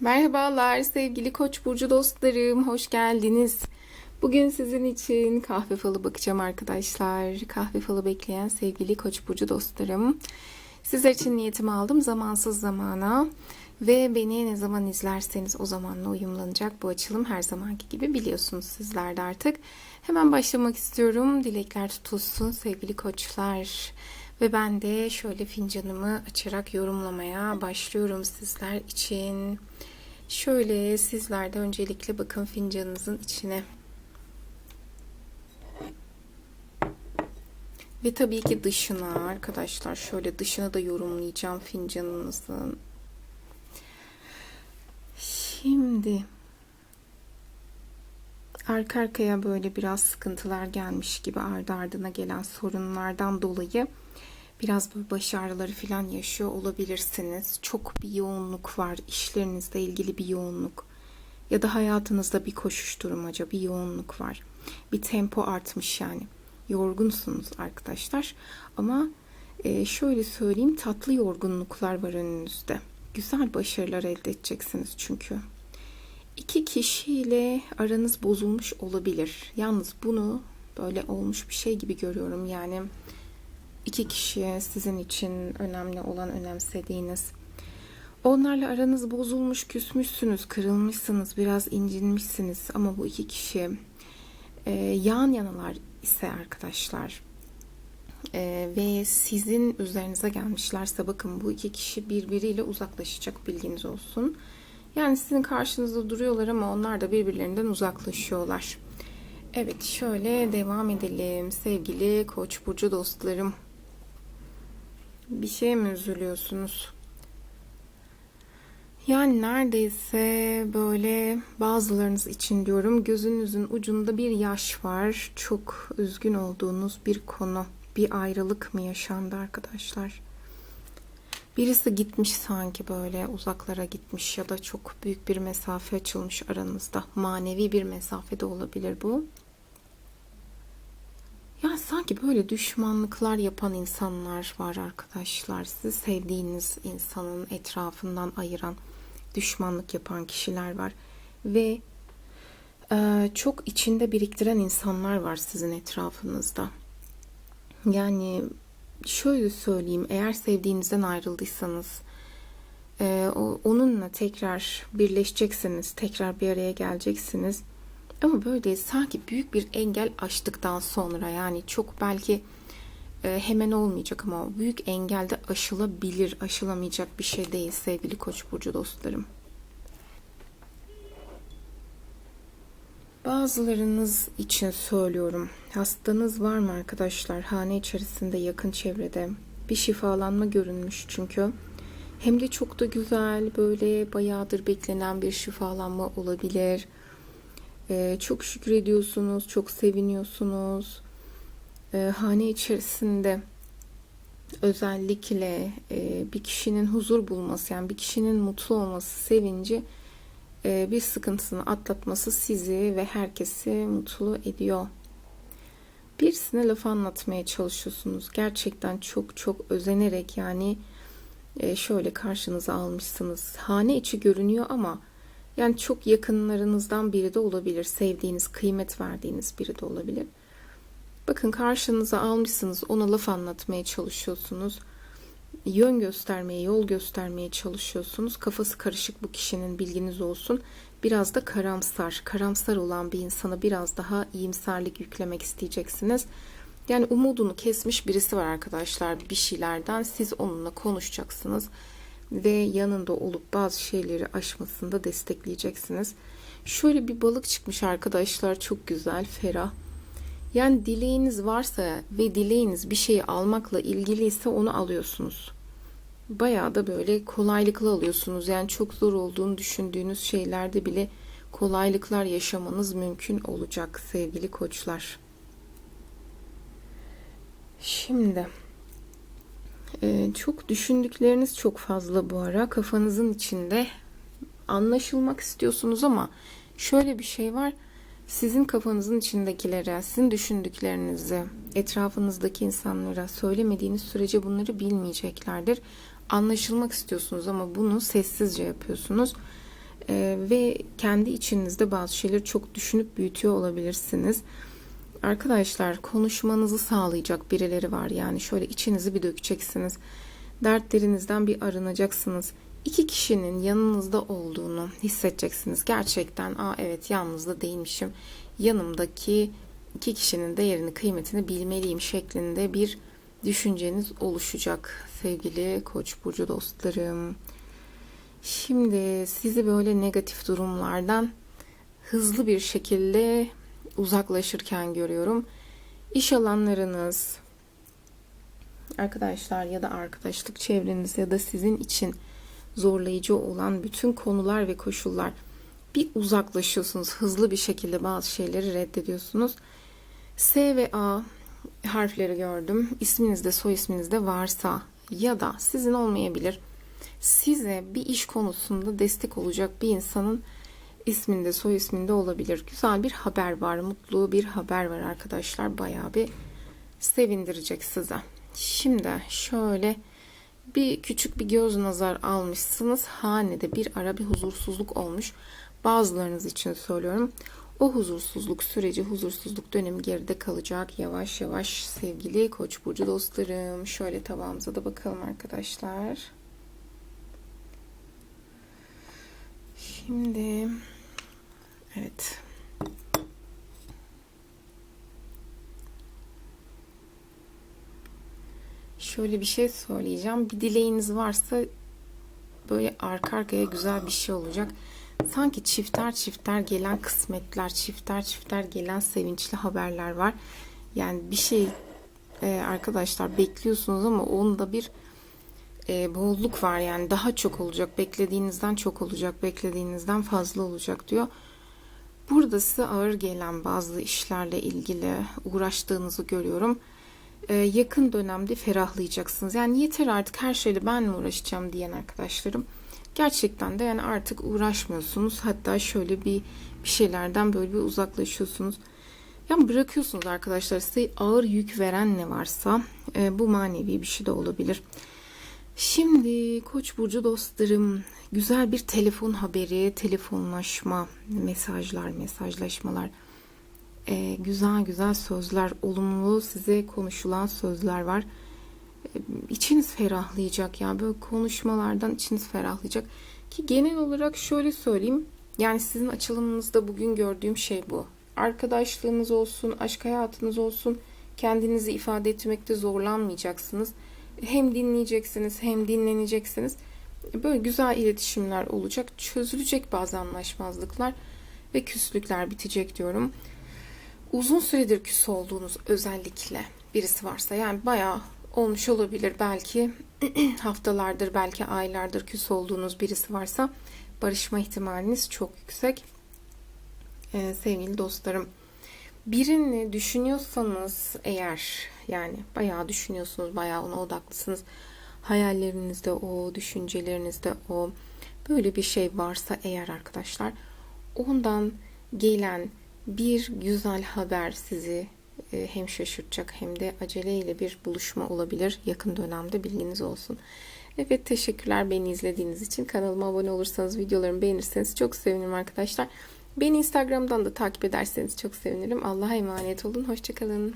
Merhabalar sevgili Koç burcu dostlarım, hoş geldiniz. Bugün sizin için kahve falı bakacağım arkadaşlar. Kahve falı bekleyen sevgili Koç burcu dostlarım. Sizler için niyetimi aldım zamansız zamana ve beni ne zaman izlerseniz o zamanla uyumlanacak bu açılım her zamanki gibi biliyorsunuz sizler de artık. Hemen başlamak istiyorum. Dilekler tutulsun sevgili koçlar. Ve ben de şöyle fincanımı açarak yorumlamaya başlıyorum sizler için. Şöyle sizler de öncelikle bakın fincanınızın içine. Ve tabii ki dışına arkadaşlar şöyle dışına da yorumlayacağım fincanınızın. Şimdi arka arkaya böyle biraz sıkıntılar gelmiş gibi ardı ardına gelen sorunlardan dolayı biraz böyle baş ağrıları falan yaşıyor olabilirsiniz. Çok bir yoğunluk var işlerinizle ilgili bir yoğunluk ya da hayatınızda bir koşuşturmaca bir yoğunluk var. Bir tempo artmış yani. Yorgunsunuz arkadaşlar ama e, şöyle söyleyeyim tatlı yorgunluklar var önünüzde. Güzel başarılar elde edeceksiniz çünkü. İki kişiyle aranız bozulmuş olabilir. Yalnız bunu böyle olmuş bir şey gibi görüyorum. Yani iki kişi sizin için önemli olan önemsediğiniz. Onlarla aranız bozulmuş, küsmüşsünüz, kırılmışsınız, biraz incinmişsiniz ama bu iki kişi e, yan yanalar ise arkadaşlar e, ve sizin üzerinize gelmişlerse bakın bu iki kişi birbiriyle uzaklaşacak bilginiz olsun. Yani sizin karşınızda duruyorlar ama onlar da birbirlerinden uzaklaşıyorlar. Evet şöyle devam edelim sevgili Koç burcu dostlarım. Bir şeye mi üzülüyorsunuz? Yani neredeyse böyle bazılarınız için diyorum gözünüzün ucunda bir yaş var. Çok üzgün olduğunuz bir konu. Bir ayrılık mı yaşandı arkadaşlar? Birisi gitmiş sanki böyle uzaklara gitmiş ya da çok büyük bir mesafe açılmış aranızda. Manevi bir mesafe de olabilir bu. Ya sanki böyle düşmanlıklar yapan insanlar var arkadaşlar. Sizi sevdiğiniz insanın etrafından ayıran, düşmanlık yapan kişiler var. Ve e, çok içinde biriktiren insanlar var sizin etrafınızda. Yani şöyle söyleyeyim, eğer sevdiğinizden ayrıldıysanız, e, onunla tekrar birleşeceksiniz, tekrar bir araya geleceksiniz ama böyle sanki büyük bir engel aştıktan sonra yani çok belki e, hemen olmayacak ama büyük engelde aşılabilir, aşılamayacak bir şey değil sevgili Koç burcu dostlarım. Bazılarınız için söylüyorum. Hastanız var mı arkadaşlar? Hane içerisinde, yakın çevrede bir şifalanma görünmüş çünkü. Hem de çok da güzel, böyle bayağıdır beklenen bir şifalanma olabilir ee, çok şükür ediyorsunuz, çok seviniyorsunuz. Ee, hane içerisinde özellikle e, bir kişinin huzur bulması, yani bir kişinin mutlu olması, sevinci bir sıkıntısını atlatması sizi ve herkesi mutlu ediyor. Birisine laf anlatmaya çalışıyorsunuz. Gerçekten çok çok özenerek yani e, şöyle karşınıza almışsınız. Hane içi görünüyor ama yani çok yakınlarınızdan biri de olabilir. Sevdiğiniz, kıymet verdiğiniz biri de olabilir. Bakın karşınıza almışsınız, ona laf anlatmaya çalışıyorsunuz. Yön göstermeye, yol göstermeye çalışıyorsunuz. Kafası karışık bu kişinin bilginiz olsun. Biraz da karamsar, karamsar olan bir insana biraz daha iyimserlik yüklemek isteyeceksiniz. Yani umudunu kesmiş birisi var arkadaşlar bir şeylerden. Siz onunla konuşacaksınız ve yanında olup bazı şeyleri aşmasında destekleyeceksiniz. Şöyle bir balık çıkmış arkadaşlar çok güzel ferah. Yani dileğiniz varsa ve dileğiniz bir şeyi almakla ilgiliyse onu alıyorsunuz. Bayağı da böyle kolaylıkla alıyorsunuz. Yani çok zor olduğunu düşündüğünüz şeylerde bile kolaylıklar yaşamanız mümkün olacak sevgili koçlar. Şimdi ee, çok düşündükleriniz çok fazla bu ara. Kafanızın içinde anlaşılmak istiyorsunuz ama şöyle bir şey var. Sizin kafanızın içindekilere, sizin düşündüklerinizi etrafınızdaki insanlara söylemediğiniz sürece bunları bilmeyeceklerdir. Anlaşılmak istiyorsunuz ama bunu sessizce yapıyorsunuz. Ee, ve kendi içinizde bazı şeyleri çok düşünüp büyütüyor olabilirsiniz. Arkadaşlar konuşmanızı sağlayacak birileri var. Yani şöyle içinizi bir dökeceksiniz. Dertlerinizden bir arınacaksınız. İki kişinin yanınızda olduğunu hissedeceksiniz. Gerçekten aa evet yalnız da değilmişim. Yanımdaki iki kişinin değerini, kıymetini bilmeliyim şeklinde bir düşünceniz oluşacak sevgili Koç burcu dostlarım. Şimdi sizi böyle negatif durumlardan hızlı bir şekilde uzaklaşırken görüyorum. İş alanlarınız, arkadaşlar ya da arkadaşlık çevreniz ya da sizin için zorlayıcı olan bütün konular ve koşullar bir uzaklaşıyorsunuz. Hızlı bir şekilde bazı şeyleri reddediyorsunuz. S ve A harfleri gördüm. İsminizde, soy isminizde varsa ya da sizin olmayabilir. Size bir iş konusunda destek olacak bir insanın isminde, soy isminde olabilir. Güzel bir haber var, mutlu bir haber var arkadaşlar. Bayağı bir sevindirecek size. Şimdi şöyle bir küçük bir göz nazar almışsınız. Hanede bir ara bir huzursuzluk olmuş. Bazılarınız için söylüyorum. O huzursuzluk süreci, huzursuzluk dönemi geride kalacak. Yavaş yavaş sevgili Koç burcu dostlarım. Şöyle tabağımıza da bakalım arkadaşlar. Şimdi evet. Şöyle bir şey söyleyeceğim. Bir dileğiniz varsa böyle arka arkaya güzel bir şey olacak. Sanki çifter çifter gelen kısmetler, çifter çifter gelen sevinçli haberler var. Yani bir şey e, arkadaşlar bekliyorsunuz ama onda bir e, bolluk var yani daha çok olacak. Beklediğinizden çok olacak, beklediğinizden fazla olacak diyor. Burada size ağır gelen bazı işlerle ilgili uğraştığınızı görüyorum. Ee, yakın dönemde ferahlayacaksınız. Yani yeter artık her şeyle ben mi uğraşacağım diyen arkadaşlarım. Gerçekten de yani artık uğraşmıyorsunuz. Hatta şöyle bir, bir şeylerden böyle bir uzaklaşıyorsunuz. Yani bırakıyorsunuz arkadaşlar size ağır yük veren ne varsa e, bu manevi bir şey de olabilir. Şimdi Koç burcu dostlarım güzel bir telefon haberi, telefonlaşma, mesajlar, mesajlaşmalar, e, güzel güzel sözler, olumlu size konuşulan sözler var. İçiniz ferahlayacak ya böyle konuşmalardan içiniz ferahlayacak. Ki genel olarak şöyle söyleyeyim. Yani sizin açılımınızda bugün gördüğüm şey bu. Arkadaşlığınız olsun, aşk hayatınız olsun kendinizi ifade etmekte zorlanmayacaksınız. Hem dinleyeceksiniz hem dinleneceksiniz. Böyle güzel iletişimler olacak. Çözülecek bazı anlaşmazlıklar ve küslükler bitecek diyorum. Uzun süredir küs olduğunuz özellikle birisi varsa yani bayağı olmuş olabilir. Belki haftalardır belki aylardır küs olduğunuz birisi varsa barışma ihtimaliniz çok yüksek. Ee, sevgili dostlarım birini düşünüyorsanız eğer yani bayağı düşünüyorsunuz bayağı ona odaklısınız. Hayallerinizde o düşüncelerinizde o. Böyle bir şey varsa eğer arkadaşlar ondan gelen bir güzel haber sizi hem şaşırtacak hem de aceleyle bir buluşma olabilir yakın dönemde bilginiz olsun. Evet teşekkürler beni izlediğiniz için. Kanalıma abone olursanız videolarımı beğenirseniz çok sevinirim arkadaşlar. Beni Instagram'dan da takip ederseniz çok sevinirim. Allah'a emanet olun. Hoşçakalın.